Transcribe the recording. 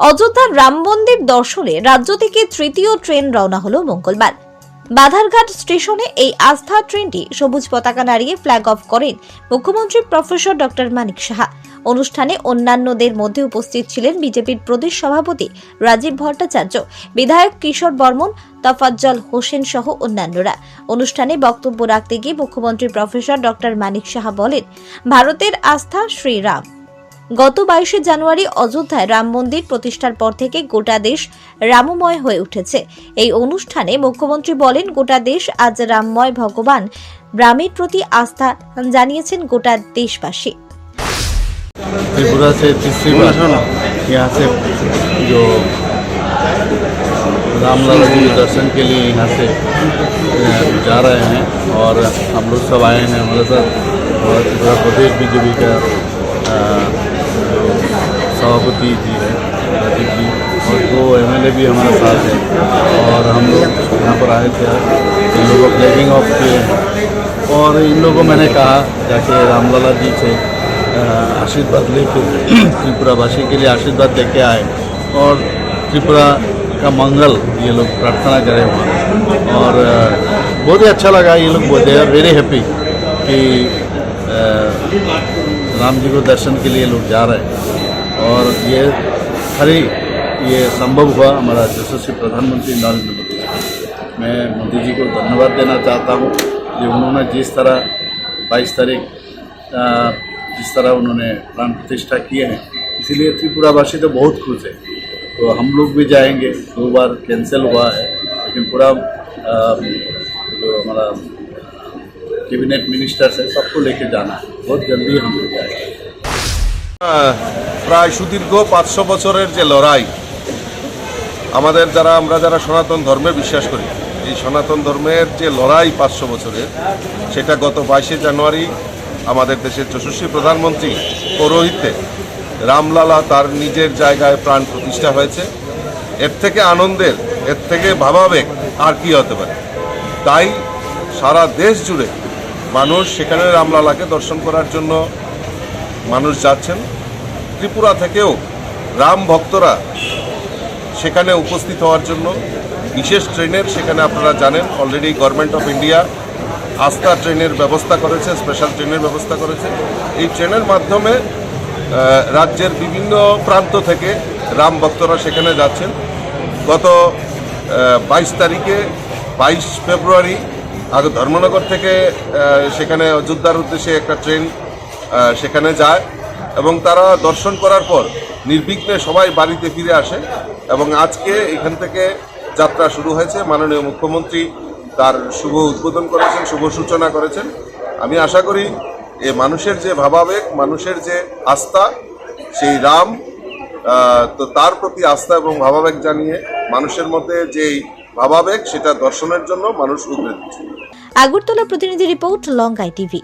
অযোধ্যার রাম মন্দির দর্শনে রাজ্য থেকে তৃতীয় ট্রেন রওনা হলো মঙ্গলবার। বাধারঘাট স্টেশনে এই আস্থা ট্রেনটি সবুজ পতাকা নাড়িয়ে ফ্ল্যাগ অফ করেন মুখ্যমন্ত্রী প্রফেসর ডক্টর মানিক সাহা। অনুষ্ঠানে অন্যান্যদের মধ্যে উপস্থিত ছিলেন বিজেপির প্রদেশ সভাপতি রাজীব ভট্টাচার্য, বিধায়ক কিশোর বর্মন, তফাজ্জল হোসেন সহ অন্যান্যরা। অনুষ্ঠানে বক্তব্য রাখতে গিয়ে মুখ্যমন্ত্রী প্রফেসর ডক্টর মানিক সাহা বলেন, ভারতের আস্থা শ্রীরাম। গত বাইশে জানুয়ারি অযোধ্যায় রাম মন্দির প্রতিষ্ঠার পর থেকে গোটা দেশ রামময় হয়ে উঠেছে এই অনুষ্ঠানে মুখ্যমন্ত্রী বলেন গোটা দেশ আজ রামময় ভগবান রামের প্রতি আস্থা জানিয়েছেন গোটা দেশবাসী त्रिपुरा से तीसरी बार यहाँ से जो रामलला जी दर्शन के लिए यहाँ से अ, जा रहे हैं और हम लोग सब आए हैं हमारे साथ और त्रिपुरा प्रदेश बीजेपी का अ, जो सभापति जी है, राजीव जी, और दो एमएलए भी हमारे साथ हैं। और हम लोग यहाँ पर आए थे। इन लोगों को फ्लैगिंग ऑफ़ किए। हैं और इन लोगों को मैंने कहा, जाके रामलला जी से आशीर्वाद लेके त्रिपुरावासी के लिए आशीर्वाद लेके आए। और त्रिपुरा का मंगल, ये लोग प्रार्थना करें वहाँ। और बहुत ही अच्छा लगा ये लोग दे आर वेरी हैप्पी कि राम जी को दर्शन के लिए लोग जा रहे हैं। और ये खरी ये संभव हुआ हमारा यशस्वी प्रधानमंत्री नरेंद्र मोदी मैं मोदी जी को धन्यवाद देना चाहता हूँ कि उन्होंने जिस तरह 22 तारीख जिस तरह उन्होंने प्राण प्रतिष्ठा किए हैं, इसीलिए त्रिपुरावासी तो बहुत खुश है। तो हम लोग भी जाएँगे, दो बार कैंसिल हुआ है, लेकिन पूरा जो हमारा कैबिनेट मिनिस्टर्स है, सबको लेके जाना है। बहुत जल्दी हम लोग जाएँगे। প্রায় সুদীর্ঘ পাঁচশো বছরের যে লড়াই, আমাদের যারা, আমরা যারা সনাতন ধর্মে বিশ্বাস করি, এই সনাতন ধর্মের যে লড়াই পাঁচশো বছরের, সেটা গত বাইশে জানুয়ারি আমাদের দেশের যশস্বী প্রধানমন্ত্রী পৌরোহিত্যে রামলালা তার নিজের জায়গায় প্রাণ প্রতিষ্ঠা হয়েছে। এর থেকে আনন্দের, এর থেকে ভাবাবেগ আর কি হতে পারে? তাই সারা দেশ জুড়ে মানুষ সেখানে রামলালাকে দর্শন করার জন্য মানুষ যাচ্ছেন। ত্রিপুরা থেকেও রাম ভক্তরা সেখানে উপস্থিত হওয়ার জন্য, বিশেষ ট্রেনের সেখানে আপনারা জানেন অলরেডি গভর্নমেন্ট অফ ইন্ডিয়া আস্থা ট্রেনের ব্যবস্থা করেছে স্পেশাল ট্রেনের ব্যবস্থা করেছে। এই ট্রেনের মাধ্যমে রাজ্যের বিভিন্ন প্রান্ত থেকে রাম ভক্তরা সেখানে যাচ্ছেন। গত বাইশ তারিখে, বাইশ ফেব্রুয়ারি, আগে, ধর্মনগর থেকে সেখানে অযোধ্যার উদ্দেশ্যে একটা ট্রেন সেখানে যায়। এবং তারা দর্শন করার পর নির্বিঘ্নে সবাই বাড়িতে ফিরে আসে এবং আজকে এখান থেকে যাত্রা শুরু হয়েছে। মাননীয় মুখ্যমন্ত্রী তার শুভ উদ্বোধন করেছেন, শুভ সূচনা করেছেন। আমি আশা করি এ মানুষের যে ভাবাবেগ, মানুষের যে আস্থা, সেই রাম তো তার প্রতি আস্থা এবং ভাবাবেগ জানিয়ে মানুষের মধ্যে যেই ভাবাবেগ, সেটা দর্শনের জন্য মানুষ দিচ্ছে আগরতলা প্রতিনিধি রিপোর্ট, লঙ্কাই টিভি।